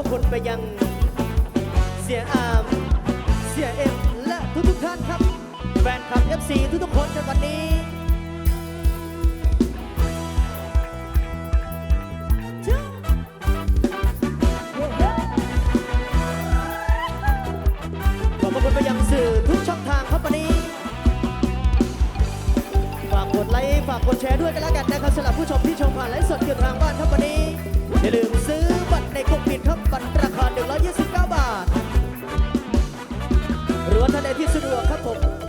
ราบขอบพระคุณไปยังเสียอาม เสียเอ็มและทุกๆท่านครับ แฟนคลับ FC ทุกๆคนในวันนี้ขอบพระคุณไปยังสื่อทุกช่องทางครับวันนี้ ฝากกดไลค์ ฝากกดแชร์ด้วยกันแล้วกันนะครับสำหรับผู้ชมที่ชมผ่านไลฟ์สดอยู่ทางบ้านครับวันนี้ อย่าลืมซื้อ ปิดครับบัตรราคา 129 บาท หรือว่าท่านใดที่สะดวกครับผม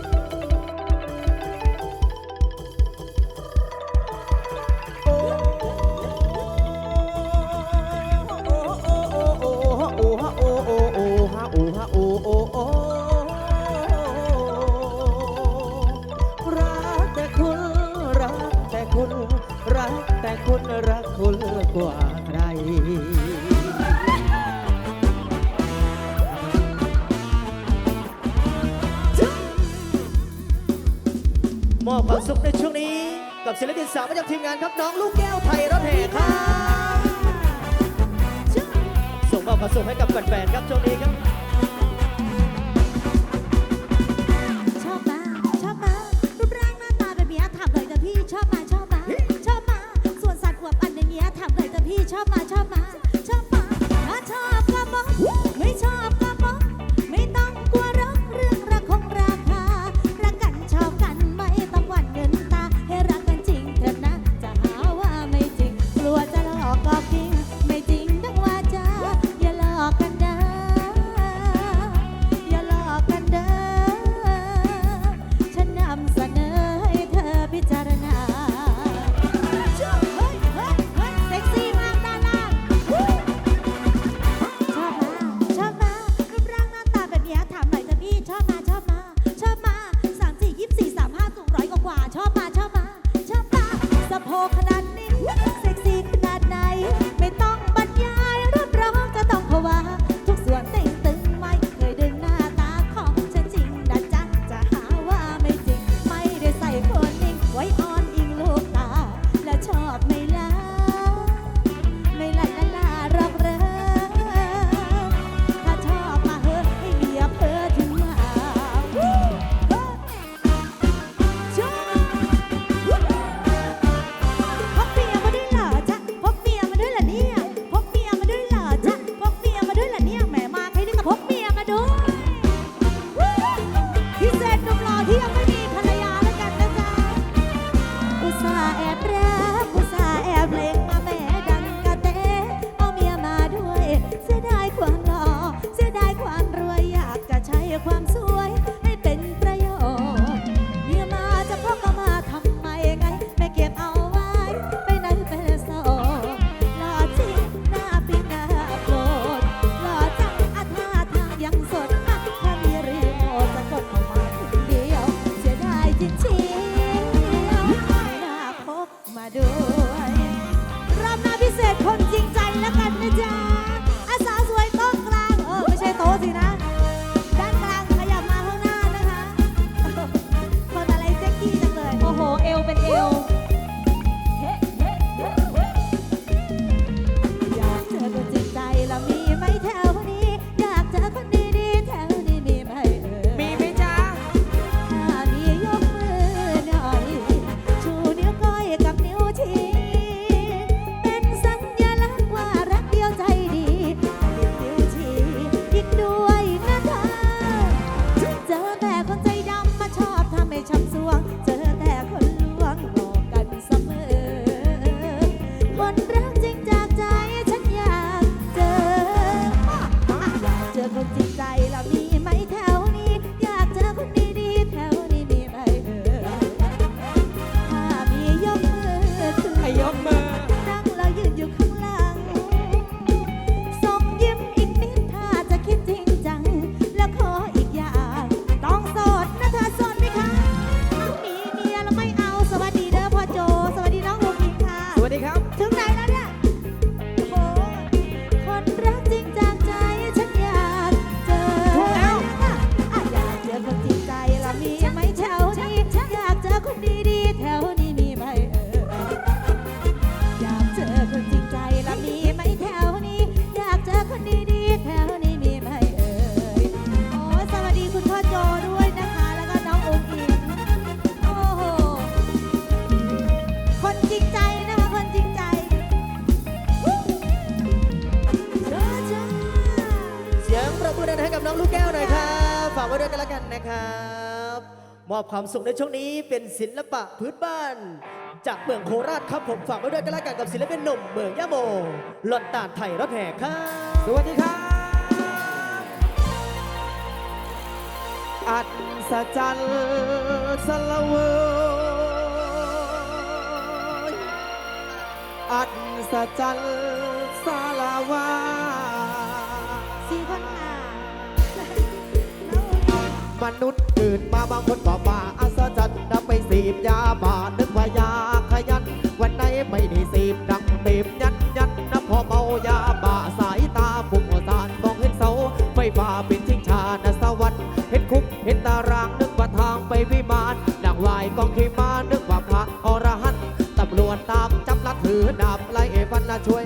สาวประจำทีมงานครับน้องลูกแก้วไทยรถแห่ครับ ส่งมอบความสุขให้กับแฟนๆครับช่วงนี้ครับ นะครับ มอบความสุขในช่วงนี้เป็นศิลปะพื้นบ้าน จากเมืองโคราชครับผมฝากไว้ด้วยกันแล้วกันกับศิลปินหนุ่มเมืองยะโมหลอนตาดไทยรถแห่ครับสวัสดีครับอัศจรรย์สละเวยอัศจรรย์สลาวาสี่คนค่ะม นุษย์ตื่นมาบางคนก็มาอัศจรรย์นับไปสีบยาบานึกว่ายาขยัน วันไหนไม่ได้สีบดังเต็มยันยันนะพอเมายาบาสายตาปุ่มสารมองเห็นเสาไฟฟ้าเป็นชิงชาณสวรรค์เห็นคุกเห็นตารางนึกว่าทางไปวิมานนางวายกองขีมานึกว่าพระอรหันต์ตำรวจตามจับลัดถือดาบไล่ฟันนะช่วย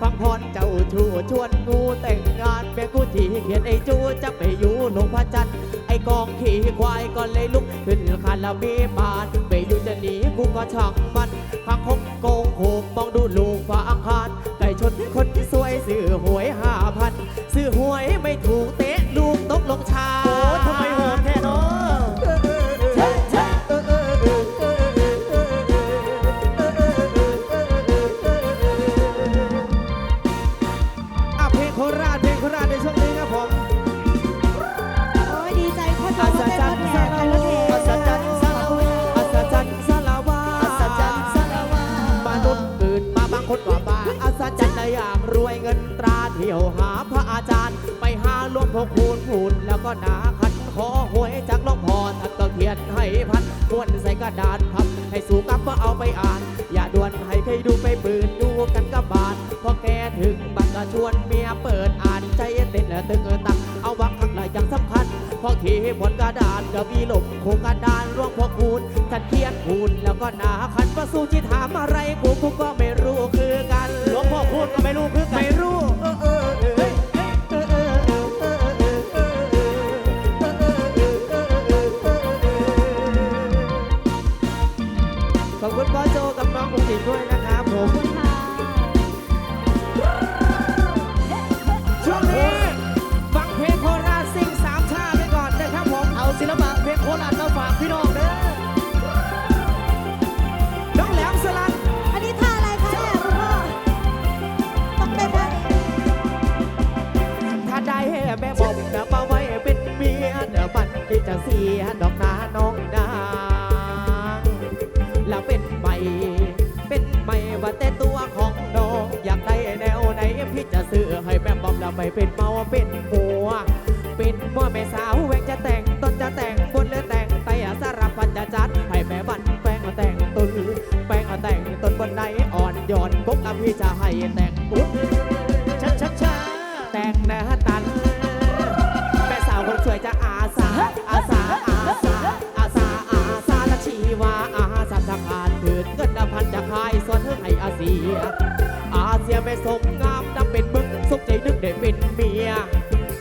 ฟังพรเจ้าชูชวนงูแต่งงานแม่กูที่เขียนไอ้จูจะไปอยู่ลงพระจันทร์ไอ้กองขี่ควายก็เลยลุกขึ้นคานแล้วมีบานไปอยู่จะหนีกูก็ช่างมันพังคงโกงโขกมองดูลูกฟ้าอังคารไก่ชนคนสวยซื้อหวยห้าพันซื้อหวยไม่ถูกเตะลูกตกลงชา ยวหาพระอาจารย์ ไปหาหลวงพ่อคูณพูนแล้วก็นาขันขอหวยจากหลวงพ่อท่านก็เขียนให้พันม้วนใส่กระดาษพับให้สู่กับว่าเอาไปอ่าน อย่าด่วนให้ใครดูไปปืนดูกันกับบาทพอแกถึงบัตรก็ชวนเมียเปิดอ่านใจเต้นและตึงตังเอาวักข้างในอย่างสำคัญพอขี่บนกระดานก็มีหลบโครงกระดานร่วงพ่อคูณท่านเขียนคูณแล้วก็นาขันประสู้ที่ถามอะไรกูกูก็ไม่รู้ ไม่เป็นเมาเป็นหัว เป็นมัวแม่สาวแหวงจะแต่งต้นจะแต่งบนหรือแต่งไตสารพันจะจัด ให้แม่บันแป้งเอาแต่งตุนแป้งเอาแต่งต้นบนไหนอ่อนโยนปุ๊บแล้วพี่จะให้แต่งปุ๊บชัดชัดช้าแต่งหน้าตัน แม่สาวคนสวยจะอาสาอาสาอาสาอาสาอาสาละชีวาอาสาทำงานถืนเงินพันจะขายส่วนเธอให้อาเซียอาเซียไม่สมงาม เป็นมึงสมใจนึกได้เป็นเมีย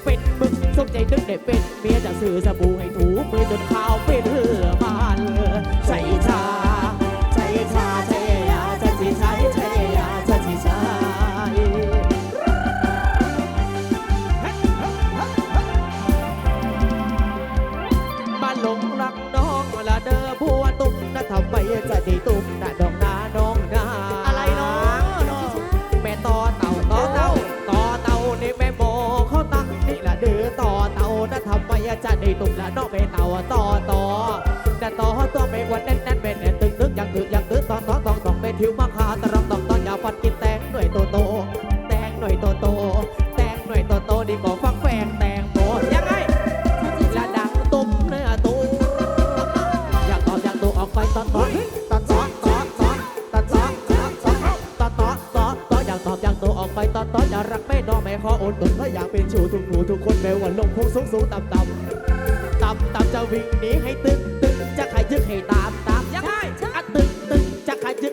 เป็นมึงสมใจนึกได้เป็นเมียจะซื้อสบู่ให้ถูมือจนขาวเป็นเหือมันใส่ชา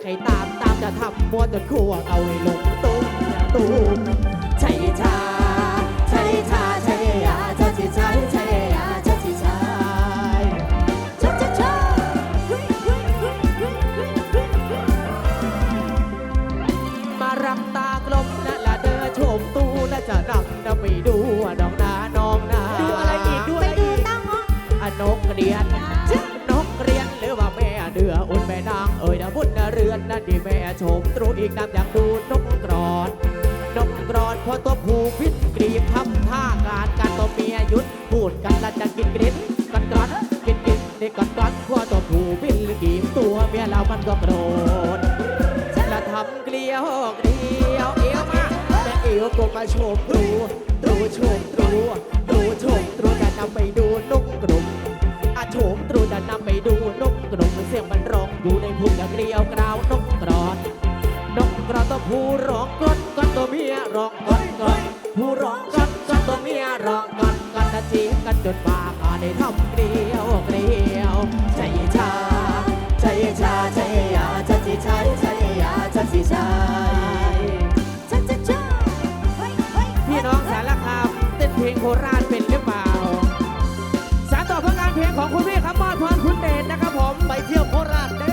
ใครยึกให้ตามตามจะทำมัวจนควงเอาให้ลงตุ้มตุ้มใช่ชาใช่ชาใช่ยาใช่ชิชาใช่ยาใช่ชิชาชอบชอบชอบเฮ้ยเฮ้ยมารับตากลมนั่นละเด้อชมตู้และจะนำนะไปดูน้องนาน้องนาดูอะไรอีกดูอะไรอีกตั้งออะนกเรียนนกเรียนหรือว่าแม่เดืออุ่นแม่นา นะบุญนะเรือนนั่นดีแม่ชมตรูอีกน้ำอยากดูนกกรอนนกกรอนพอตัวผูกพิษกรีบทำท่าการการตัวเมียหยุดพูดกันและจะกินกริบกันกรอนกินกินนี่กันกรอนพอตัวผูกพิษกรีบตัวเมียเรามันก็โกรธและทำเกลียวเกลียวเอวมาแต่เอวก็มาชมตรูตรูชมตรูตรูชมตรูจะนำไปดูนกกลุ่มอาชมตรูจะนำไปดูนกกลุ่มเสียงมันร้อง อยู่ในพุ่งองเกลียวกราว นกกรอน นกกรอนตัวผู้ร้องก้นก้นตัวเมียร้องก้นก้นผู้ร้องก้นก้นตัวเมียร้องก้นก้นตะจีบกันจนปากอาได้ทำเกลียวเกลียว ใจชา ใจชา ใจยาชัชิชัยใจยาชัชิชัยชอบชอบชอบเฮ้ยพี่น้องสารคามเต้นเพลงโคราชเป็นหรือเปล่าสารต่อผลงานเพลงของคุณพี่ครับมอดพรคุณเดชนะครับผม ไปเที่ยวโคราชเด้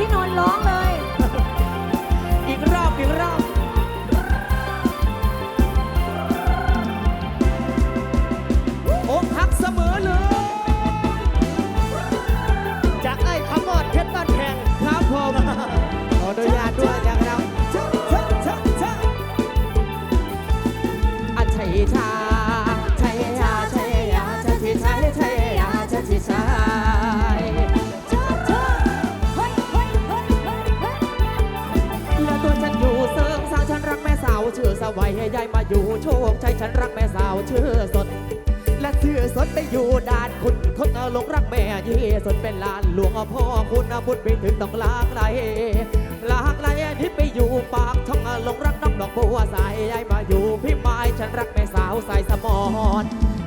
เดียวกันกับพี่นนท์ร้องเลย อีกรอบ อีกรอบ อกหักเสมอเลยจากไอ้ขมอดเพชรบ้านแข่งครับผม ขออนุญาต ชื่อสวัยายมาอยู่โชคชัยฉันรักแม่สาวชื่อสด และชื่อสดไปอยู่ด่านคุณทนหลงรักแม่ยี่สดเป็นหลานหลวงพ่อคุณบุญไปถึงต้องลากไหลลากไหลที่ไปอยู่ปากช่องหลงรักน้องดอกบัวสายยายมาอยู่พี่ไม้ฉันรักแม่สาวสายสมอน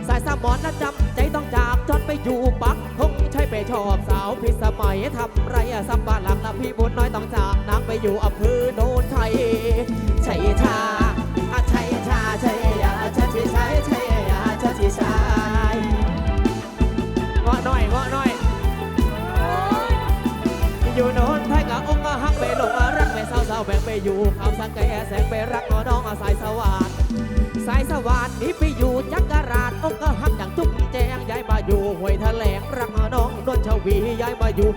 สายสมอนนะจำใจต้องจากจนไปอยู่ปักคงใช่ไปชอบสาวพิสมัยทำไรสับ้านหลังนะพี่บุญน้อยต้องจากนางไปอยู่อำเภอโนนไทยชัยชาอาชัย ชาชัยยาชัยชัยชัยยาชัยชัยเงาะหน่อยเงาะหน่อยอยู่โนนไทยกับองค์หักไปหลงรักไปเศร้าเศร้าแบ่งไปอยู่ข้ามสังแก่แสงไปรักน้ององสายสว่านสายสว่านนี้ไปอยู่จักรราชองค์หักอย่างจุ๊บแจงย้ายมาอยู่ห้วยแถลงรักน้องนนชวีย้ายมาอยู่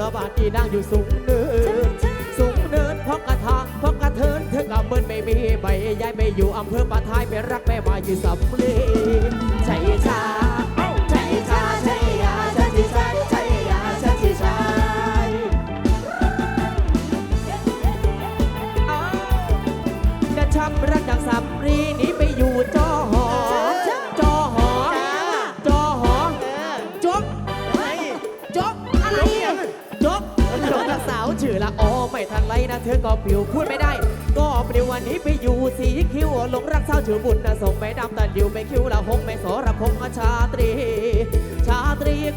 จันช่วงละบาดที่นางอยู่สูงเนินสูงเนินเพราะกระทาเพราะกระเทินเธอกับเมินไม่มีใบย้ายไปอยู่อำเภอปะทายไปรักแม่มาอยู่สำลีใจชา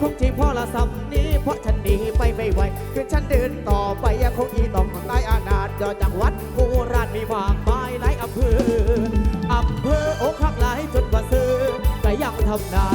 คงที่พ่อละสำนี้เพราะฉันหนีไปไม่ไหวคือฉันเดินต่อไปยังคงอีต้องใต้อานาจยอจังหวัดโคราชมีมากมายหลายอำเภออำเภอโอกหักหลายจนว่าซื้อแต่ยังทำนา